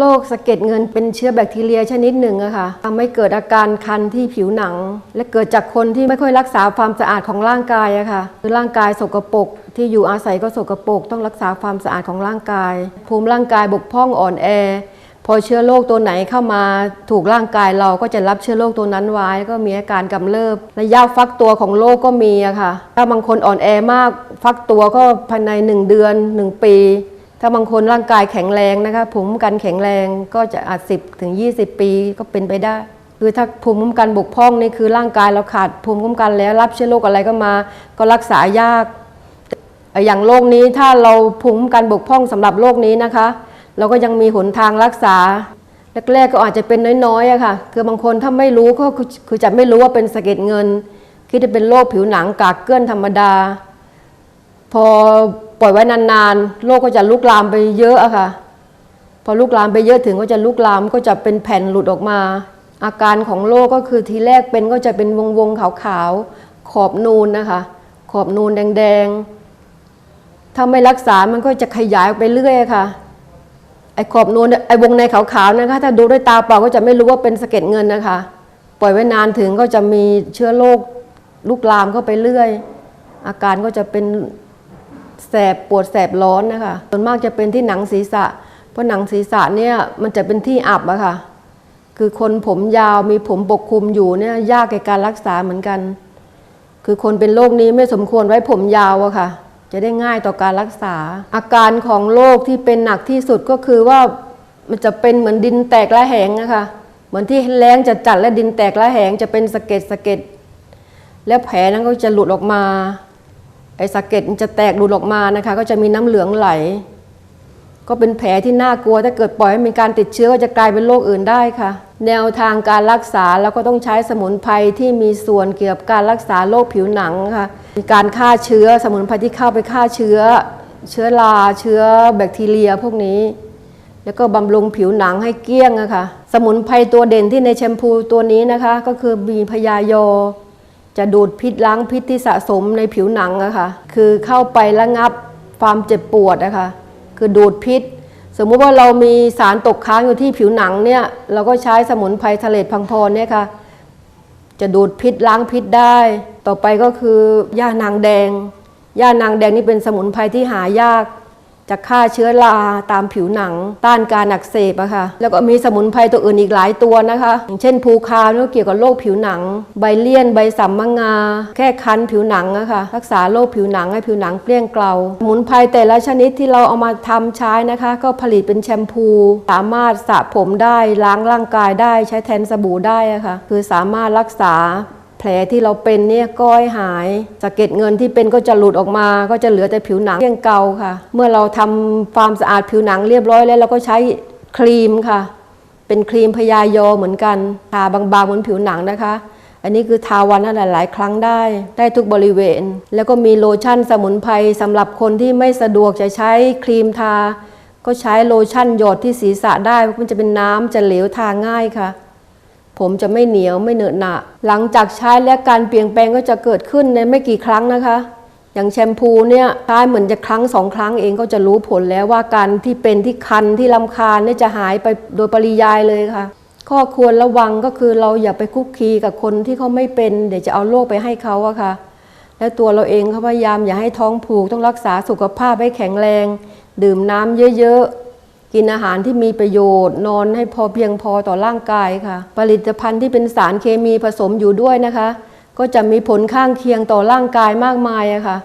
โรคสะเก็ดเงินเป็นเชื้อแบคทีเรียชนิดหนึ่งอะค่ะทำให้เกิดอาการคันที่ผิวหนัง และเกิดจากคนที่ไม่ค่อยรักษาความสะอาดของร่างกายอะค่ะคือร่างกายสกปรกที่อยู่อาศัยก็สกปรกต้องรักษาความสะอาดของร่างกาย ภูมิร่างกายบกพร่องอ่อนแอ พอเชื้อโรคตัวไหนเข้ามาถูกร่างกายเราก็จะรับเชื้อโรคตัวนั้นไว้ก็มีอาการกำเริบระยะฟักตัวของโรคก็มีอะค่ะถ้าบางคนอ่อนแอมากฟักตัวก็ภายใน 1 เดือน 1 ปี ถ้าบางคนร่างกายแข็งแรงนะคะภูมิคุ้มกันแข็งแรงก็จะอาจ10ถึง 20 ปีก็เป็นไปได้คือถ้าภูมิคุ้มกันบกพร่องนี่คือร่างกายเราขาดภูมิคุ้มกันแล้วรับเชื้อโรคอะไรก็มา ก็รักษายาก อย่างโรคนี้ถ้าเราภูมิคุ้มกันบกพร่องสำหรับโรคนี้นะคะ เราก็ยังมีหนทางรักษาแรกๆก็อาจจะเป็นน้อยๆอะค่ะ คือบางคนถ้าไม่รู้ก็คือคือจะไม่รู้ว่าเป็นสะเก็ดเงิน คิดว่าเป็นโรคผิวหนังกากเกลื่อนธรรมดา พอ ปล่อยไว้นานๆโรคก็จะลุกลามไปเยอะอะค่ะ พอลุกลามไปเยอะถึงก็จะลุกลามก็จะเป็นแผ่นหลุดออกมา อาการของโรคก็คือทีแรกเป็นก็จะเป็นวงวงๆขาวๆขอบนูนนะคะ ขอบนูนแดงๆถ้าไม่รักษามันก็จะขยายไปเรื่อยค่ะไอ้ขอบนูนไอ้วงในขาวๆนะคะถ้าดูด้วยตาเปล่าก็จะไม่รู้ว่าเป็นสะเก็ดเงินนะคะ ปล่อยไว้นานถึงก็จะมีเชื้อโรคลุกลามเข้าไปเรื่อย อาการก็จะเป็น แสบปวดแสบร้อนนะคะส่วนมากจะเป็นที่หนังศีรษะ เพราะหนังศีรษะเนี่ยมันจะเป็นที่อับอะค่ะ คือคนผมยาวมีผมปกคลุมอยู่เนี่ยยากในการรักษาเหมือนกัน คือคนเป็นโรคนี้ไม่สมควรไว้ผมยาวอะค่ะ จะได้ง่ายต่อการรักษา อาการของโรคที่เป็นหนักที่สุดก็คือว่ามันจะเป็นเหมือนดินแตกละแหงนะคะเหมือนที่แรงจะจัดและดินแตกละแหงจะเป็นสะเก็ดสะเก็ดแล้วแผลนั้นก็จะหลุดออกมา ไอ้สะเก็ดมันจะแตกหลุดออกมานะคะ ก็จะมีน้ำเหลืองไหล ก็เป็นแผลที่น่ากลัวถ้าเกิดปล่อยให้มีการติดเชื้อก็จะกลายเป็นโรคอื่นได้ค่ะ แนวทางการรักษาเราก็ต้องใช้สมุนไพรที่มีส่วนเกี่ยวกับการรักษาโรคผิวหนังค่ะมีการฆ่าเชื้อสมุนไพรที่เข้าไปฆ่าเชื้อ เชื้อราเชื้อแบคทีเรียพวกนี้แล้วก็บำรุงผิวหนังให้เกลี้ยงอะค่ะสมุนไพรตัวเด่นที่ในแชมพูตัวนี้นะคะ ก็คือมีพยายอ จะดูดพิษล้างพิษที่สะสมในผิวหนังอะค่ะคือเข้าไประงับความเจ็บปวดอะค่ะคือดูดพิษ สมมุติว่าเรามีสารตกค้างอยู่ที่ผิวหนังเนี่ยเราก็ใช้สมุนไพรทะเลดพังพรเนี่ยค่ะจะดูดพิษล้างพิษได้ ต่อไปก็คือย่านางแดงย่านางแดงนี่เป็นสมุนไพรที่หายาก จะฆ่าเชื้อราตามผิวหนัง ต้านการอักเสบอะค่ะ แล้วก็มีสมุนไพรตัวอื่นอีกหลายตัวนะคะ อย่างเช่นภูคาวนี่ก็เกี่ยวกับโรคผิวหนัง ใบเลี่ยน ใบสัมมะงา แค่คันผิวหนังอะค่ะ รักษาโรคผิวหนังให้ผิวหนังเกลี้ยงเกลาสมุนไพรแต่ละชนิดที่เราเอามาทำใช้นะคะ ก็ผลิตเป็นแชมพู สามารถสระผมได้ล้างร่างกายได้ใช้แทนสบู่ได้อะค่ะ คือสามารถรักษา ผลที่เราเป็นเนี่ยก็ให้หายสะเก็ดเงินที่เป็นก็จะหลุดออกมา ก็จะเหลือแต่ผิวหนังเกลี้ยงเกลาค่ะ เมื่อเราทำความสะอาดผิวหนังเรียบร้อยแล้วเราก็ใช้ครีมค่ะ เป็นครีมพยายอเหมือนกันทาบางๆบนผิวหนังนะคะ อันนี้คือทาวันละหลายๆ ครั้งได้ ได้ทุกบริเวณ แล้วก็มีโลชั่นสมุนไพรสำหรับคนที่ไม่สะดวกจะใช้ครีมทา ก็ใช้โลชั่นหยดที่ศีรษะได้เพราะมันจะเป็นน้ำจะเหลวทาง่ายค่ะ ผมจะไม่เหนียวไม่เหนอะหนะหลังจากใช้แล้วการเปลี่ยนแปลงก็จะเกิดขึ้นในไม่กี่ครั้งนะคะ อย่างแชมพูเนี่ยใช้เหมือนจะครั้งสองครั้งเองก็จะรู้ผลแล้วว่าการที่เป็นที่คันที่ลำคาญเนี่ยจะหายไปโดยปริยายเลยค่ะ ข้อควรระวังก็คือเราอย่าไปคุกคีกับคนที่เขาไม่เป็น เดี๋ยวจะเอาโรคไปให้เขาอะค่ะ และตัวเราเองเขาพยายามอย่าให้ท้องผูกต้องรักษาสุขภาพให้แข็งแรง ดื่มน้ำเยอะๆ กินอาหารที่มีประโยชน์ นอนให้พอเพียงพอต่อร่างกายค่ะ ผลิตภัณฑ์ที่เป็นสารเคมีผสมอยู่ด้วยนะคะ ก็จะมีผลข้างเคียงต่อร่างกายมากมายอะค่ะ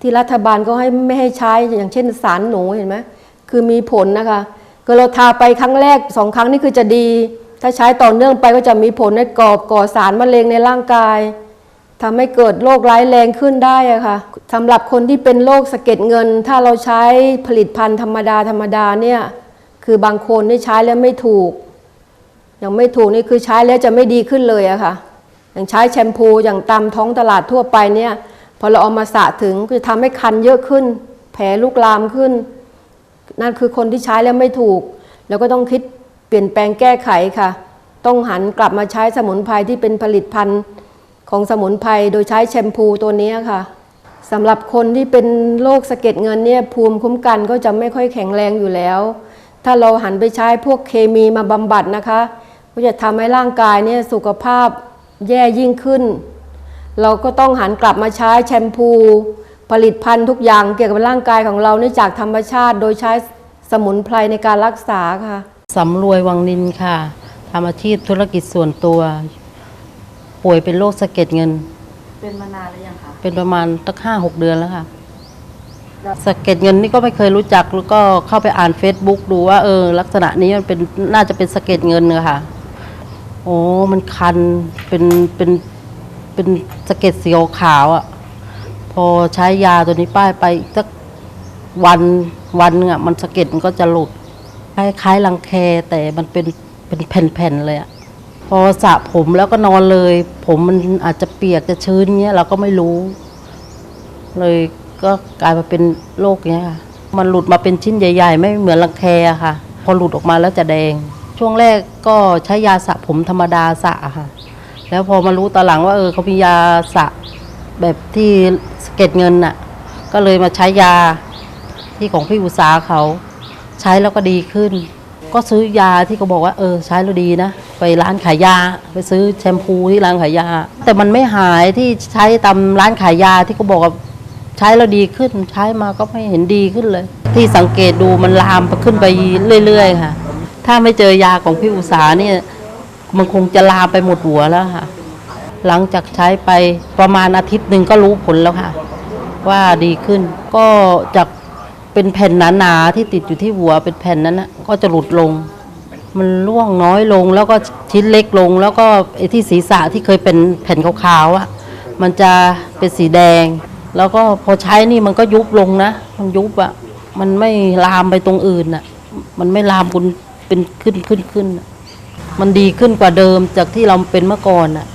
ที่รัฐบาลก็ให้ไม่ให้ใช้อย่างเช่นสารหนูเห็นไหมคือมีผลนะคะก็เราทาไปครั้งแรกสองครั้งนี่คือจะดี ถ้าใช้ต่อเนื่องไปก็จะมีผลในกรอบก่อสารมะเร็งในร่างกายทำให้เกิดโรคร้ายแรงขึ้นได้อะค่ะสำหรับคนที่เป็นโรคสะเก็ดเงิน ถ้าเราใช้ผลิตภัณฑ์ธรรมดาธรรมดาเนี่ย คือบางคนนี่ใช้แล้วไม่ถูกย่างไม่ถูกนี่คือใช้แล้วจะไม่ดีขึ้นเลยอะค่ะ อย่างใช้แชมพูอย่างตามท้องตลาดทั่วไปเนี่ยพอเราเอามาสระถึงก็จะทำให้คันเยอะขึ้น แผลลุกลามขึ้น นั่นคือคนที่ใช้แล้วไม่ถูก แล้วก็ต้องคิดเปลี่ยนแปลงแก้ไขค่ะ ต้องหันกลับมาใช้สมุนไพรที่เป็นผลิตภัณฑ์ของสมุนไพรโดยใช้แชมพูตัวนี้ค่ะสำหรับคนที่เป็นโรคสะเก็ดเงินเนี่ยภูมิคุ้มกันก็จะไม่ค่อยแข็งแรงอยู่แล้ว ถ้าเราหันไปใช้พวกเคมีมาบำบัดนะคะ ก็จะทำให้ร่างกายเนี่ยสุขภาพแย่ยิ่งขึ้น เราก็ต้องหันกลับมาใช้แชมพู ผลิตภัณฑ์ทุกอย่างเกี่ยวกับร่างกายของเราเนื่องจากธรรมชาติ โดยใช้สมุนไพรในการรักษาค่ะสำรวยวังนินค่ะทำอาชีพธุรกิจส่วนตัว ป่วยเป็นโรคสะเก็ดเงิน เป็นมานานหรือยังคะเป็นประมาณตั้งห้าหกเดือนแล้วค่ะ สะเก็ดเงินนี่ก็ไม่เคยรู้จักแล้วก็เข้าไปอ่าน Facebook ดูว่าเออ ลักษณะนี้มันเป็นน่าจะเป็นสะเก็ดเงินอะค่ะโอ้มันคันเป็นเป็นเป็นสะเก็ดสีขาวๆอะ พอใช้ยาตัวนี้ป้ายไปสักวันวันหนึงอะมันสะเก็ดมันก็จะหลุดคล้ายๆรังแคแต่มันเป็นเป็นแผ่นๆเลยอะพอสระผมแล้วก็นอนเลย ผมมันอาจจะเปียกจะชื้นเงี้ยเราก็ไม่รู้ เลย ก็กลายมาเป็นโรคเนี้ยค่ะ มันหลุดมาเป็นชิ้นใหญ่ ๆ ไม่เหมือนรังแคค่ะ พอหลุดออกมาแล้วจะแดง ช่วงแรกก็ใช้ยาสระผมธรรมดาสระค่ะ แล้วพอมารู้ตอนหลังว่าเออเขามียาสระแบบที่สเก็ดเงินน่ะ ก็เลยมาใช้ยาที่ของพี่อุตสาเขาใช้แล้วก็ดีขึ้น ก็ซื้อยาที่เขาบอกว่าเออใช้แล้วดีนะ ไปร้านขายยา ไปซื้อแชมพูที่ร้านขายยา แต่มันไม่หายที่ใช้ตามร้านขายยาที่เขาบอกว่า ใช้แล้วดีขึ้นใช้มาก็ไม่เห็นดีขึ้นเลย ที่สังเกตดูมันลามไปขึ้นไปเรื่อย ๆ ค่ะ ถ้าไม่เจอยาของพี่อุตสาเนี่ยมันคงจะลามไปหมดหัวแล้วค่ะ หลังจากใช้ไปประมาณอาทิตย์หนึ่งก็รู้ผลแล้วค่ะ ว่าดีขึ้น ก็จากเป็นแผ่นหนาๆที่ติดอยู่ที่หัวเป็นแผ่นนั้นนะก็จะหลุดลง มันร่วงน้อยลงแล้วก็ชิ้นเล็กลง แล้วก็ไอ้ที่ศีรษะที่เคยเป็นแผ่นขาวๆอะมันจะเป็นสีแดง แล้วก็พอใช้นี่มันก็ยุบลงนะ มันยุบอะมันไม่ลามไปตรงอื่นอะมันไม่ลามคุณเป็นขึ้นขึ้นขึ้น มันดีขึ้นกว่าเดิมจากที่เราเป็นเมื่อก่อนอะ